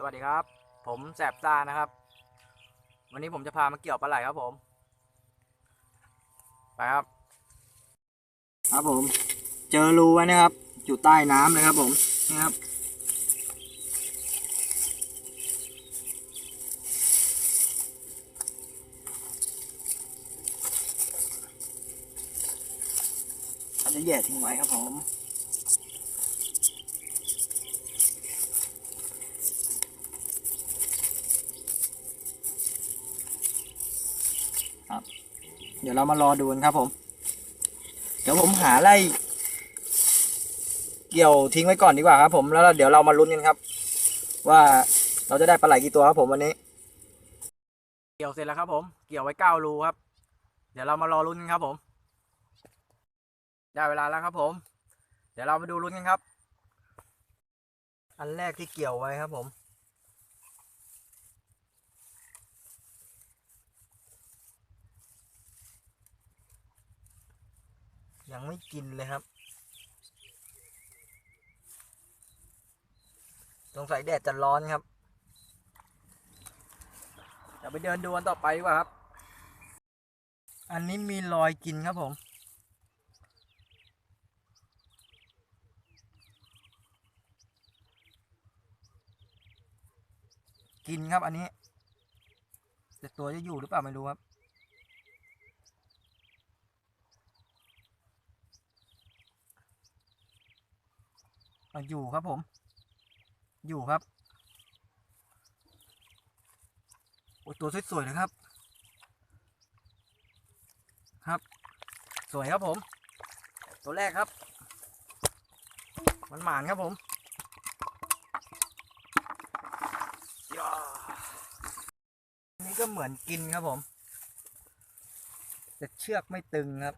สวัสดีครับ ผมแสบซ่านะครับ วันนี้ผมจะพามาเกี่ยวปลาไหลครับผม ไปครับ ครับผม เจอรูไว้นะครับ อยู่ใต้น้ำเลยครับผมนี่ครับเราจะแย่ทิ้งไว้ครับผม ดี๋ยวเรามารอดูกันครับผม เดี๋ยวผมหาไล่เกี่ยวทิ้งไว้ก่อนดีกว่าครับ ผมแล้วเดี๋ยวเรามาลุ้นกันครับ ว่าเราจะได้ปลาไหลกี่ตัวครับผมวันนี้ เกี่ยวเสร็จแล้วครับผม เกี่ยวไว้เก้ารูครับ เดี๋ยวเรามารอลุ้นกันครับผม ได้เวลาแล้วครับผม เดี๋ยวเรามาดูลุ้นกันครับ อันแรกที่เกี่ยวไว้ครับผม ยังไม่กินเลยครับ สงสัยแดดจะร้อนครับเดี๋ยวไปเดินดูกันต่อไปดีกว่าครับ อันนี้มีรอยกินครับผม กินครับอันนี้ แต่ตัวจะอยู่หรือเปล่าไม่รู้ครับ อะอยู่ครับผม อยู่ครับ โอ้ตัวสวยๆเลยครับ ครับ สวยครับผม ตัวแรกครับ มันหมานครับผมนนี่ก็เหมือนกินครับผม แต่เชือกไม่ตึงครับ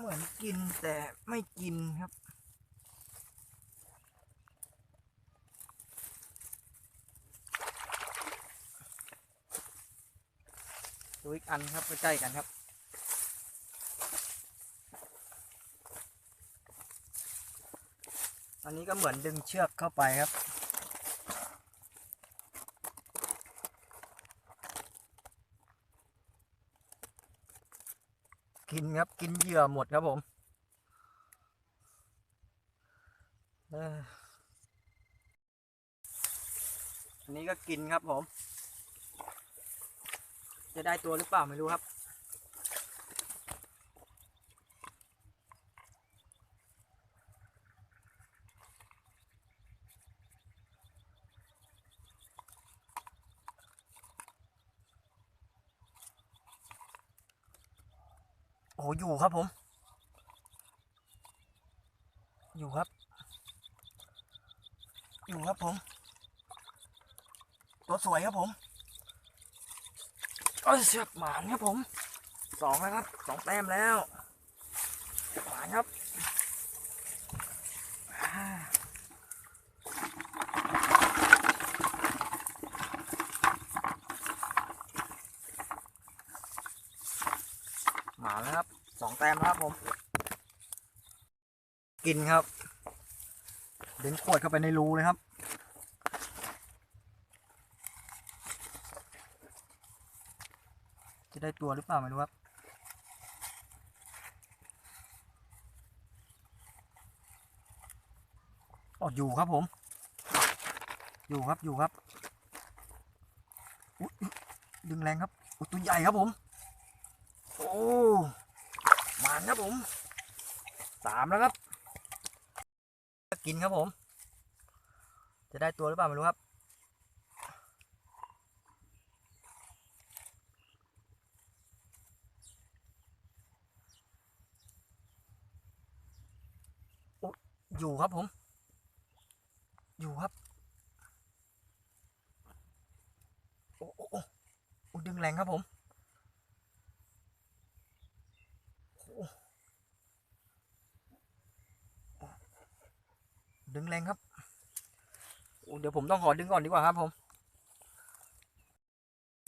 เหมือน กินแต่ไม่กินครับ ดูอีกอันครับใกล้ๆกันครับอันนี้ก็เหมือนดึงเชือกเข้าไปครับ กินครับกินเหยื่อหมดครับผมเอันนี้ก็กินครับผม จะได้ตัวหรือเปล่าไม่รู้ครับ โอ้โหอยู่ครับผม อยู่ครับ อยู่ ครับผม ตัวสวยครับผมเอ้ยเสียบหมานครับผมสองแล้วครับสองแต้มแล้วหมานครับหมานแล้วครับสองแต้มแล้วครับผม กินครับเดึงขวดเข้าไปในรูเลยครับ จะได้ตัวหรือเปล่าไม่รู้ครับอออยู่ครับผม อยู่ครับอยู่ครับดึงแรงครับตัวใหญ่ครับผม โอ้มานครับผมสามแล้วครับ กินครับผม จะได้ตัวหรือเปล่าไม่รู้ครับ อยู่ครับผม อยู่ครับ โอ้โอ้โอ้ดึงแรงครับผมดึงแรงครับโอ้เดี๋ยวผมต้องขอดึงก่อนดีกว่าครับผม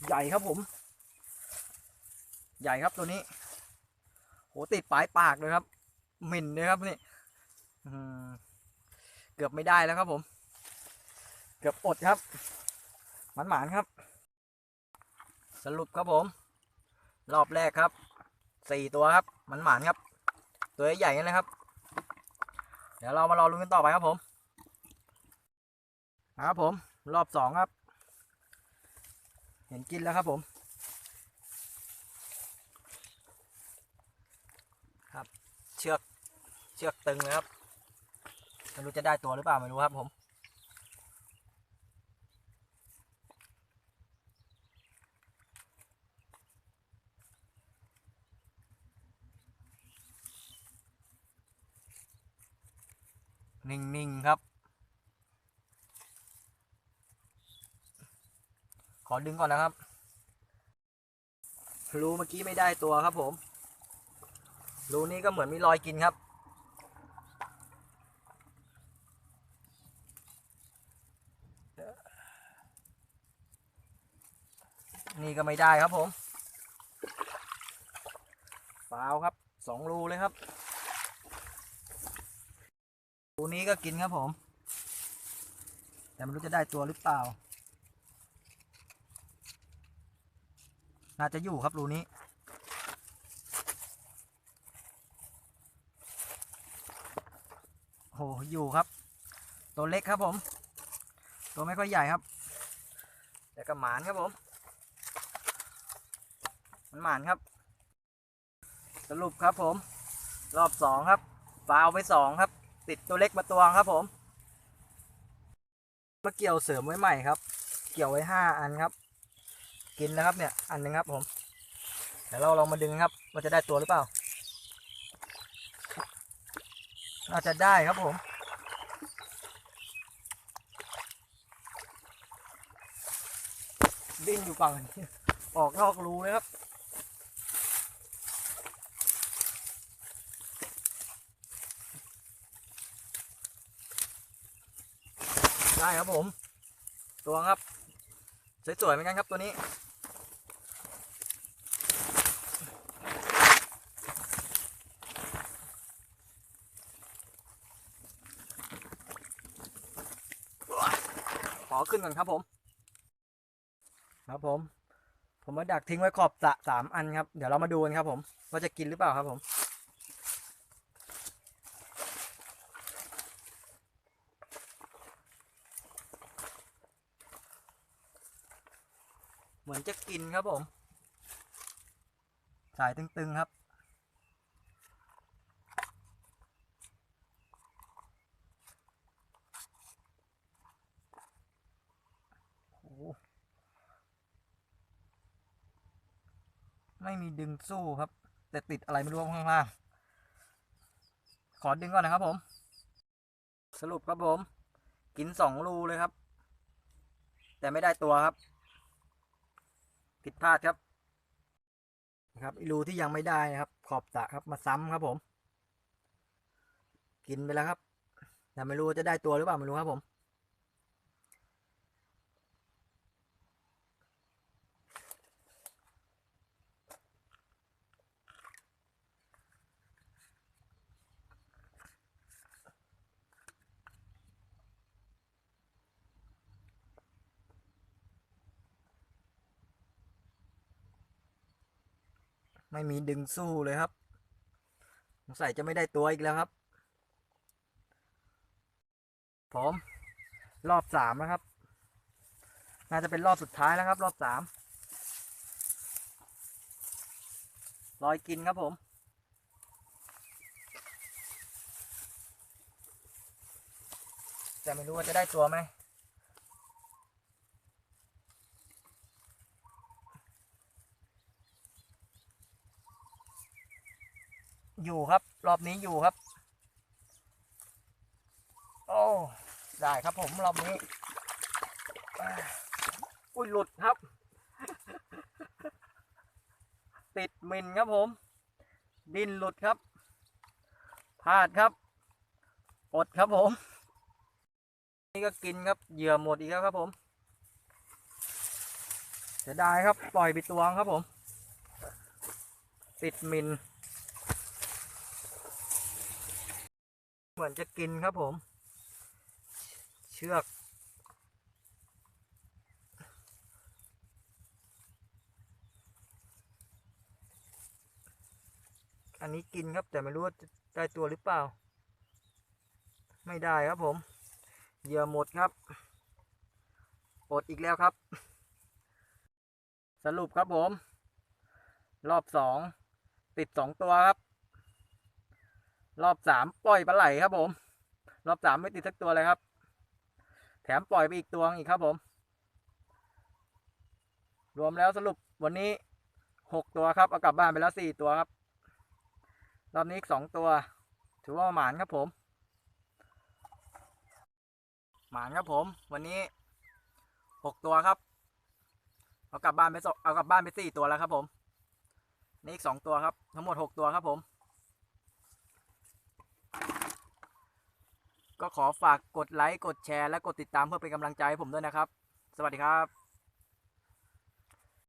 ใหญ่ครับผม ใหญ่ครับตัวนี้ โหติดปลายปากเลยครับ หมิ่นเลยครับนี่ เกือบไม่ได้แล้วครับผม เกือบอดครับ หมันหมานครับ สรุปครับผม รอบแรกครับ สี่ตัวครับ หมันหมานครับ ตัวใหญ่ๆนั่นเลยครับ เดี๋ยวเรามารอลุ้นกันต่อไปครับผมครับผม รอบสองครับ เห็นกินแล้วครับผมครับ เชือก เชือกตึงเลยครับ ไม่รู้จะได้ตัวหรือเปล่าไม่รู้ครับผมนิ่งๆครับ ขอดึงก่อนนะครับ รูเมื่อกี้ไม่ได้ตัวครับผม รูนี้ก็เหมือนมีรอยกินครับ นี่ก็ไม่ได้ครับผมฟาครับสองรูเลยครับรูนี้ก็กินครับผม แต่ไม่รู้จะได้ตัวหรือเปล่า น่าจะอยู่ครับรูนี้โหอยู่ครับ ตัวเล็กครับผม ตัวไม่ค่อยใหญ่ครับ แต่ก็หมานครับผม มันหมานครับ สรุปครับผม รอบสองครับ ฟาวไปสองครับ ติดตัวเล็กมาตัวครับผมมาเกี่ยวเสริมไว้ใหม่ครับ เกี่ยวไว้ห้าอันครับ กินนะครับเนี่ยอันนึงครับผมเดี๋ยวเราลองมาดึงครับว่าจะได้ตัวหรือเปล่าน่าจะได้ครับผมดิ้นอยู่ฝั่งนี้ออกนอกรูเลยครับ ได้ครับผม ตัวครับสวยๆเหมือนกันครับตัวนี้ ขอขึ้นก่อนครับผม ครับผม ผมมาดักทิ้งไว้ขอบสะสามอันครับ เดี๋ยวเรามาดูกันครับผม ว่าจะกินหรือเปล่าครับผม เหมือนจะกินครับผม สายตึง ๆ ครับ ไม่มีดึงสู้ครับ แต่ติดอะไรไม่รู้ข้างล่าง ขอดึงก่อนนะครับผม สรุปครับผม กินสองรูเลยครับ แต่ไม่ได้ตัวครับ ผิดพลาดครับนะครับรูที่ยังไม่ได้นะครับ ขอบตะครับมาซ้ำครับผม กินไปแล้วครับแต่ไม่รู้จะได้ตัวหรือเปล่าไม่รู้ครับผม ไม่มีดึงสู้เลยครับสงสัยจะไม่ได้ตัวอีกแล้วครับผมรอบสามนะครับ น่าจะเป็นรอบสุดท้ายแล้วครับ รอบสามรอยกินครับผมแต่ไม่รู้ว่าจะได้ตัวไหม อยู่ครับ รอบนี้อยู่ครับ โอ้ได้ครับผมรอบนี้ อุ้ยหลุดครับ ติดมินครับผม ดินหลุดครับพลาดครับอดครับผม นี่ก็กินครับเหยื่อหมดอีกแล้วครับผมเสียดายครับ ปล่อยไปตวงครับผม ติดมิน เหมือนจะกินครับผม เชือก อันนี้กินครับแต่ไม่รู้ว่าจะได้ตัวหรือเปล่า ไม่ได้ครับผมเหยื่อหมดครับอดอีกแล้วครับ สรุปครับผม รอบสองติดสองตัวครับ รอบสามปล่อยปลาไหลครับผม รอบสามไม่ติดสักตัวเลยครับ แถมปล่อยไปอีกตัวอีกครับผม รวมแล้วสรุปวันนี้หกตัวครับเอากลับบ้านไปแล้วสี่ตัวครับ รอบนี้อีกสองตัว ถือว่าหมานครับผม หมานครับผม วันนี้หกตัวครับ เอากลับบ้านไปสองเอากลับบ้านไปสี่ตัวแล้วครับผม นี่อีกสองตัวครับ ทั้งหมดหกตัวครับผม ก็ขอฝากกดไลค์ กดแชร์ และกดติดตามเพื่อเป็นกำลังใจให้ผมด้วยนะครับ สวัสดีครับ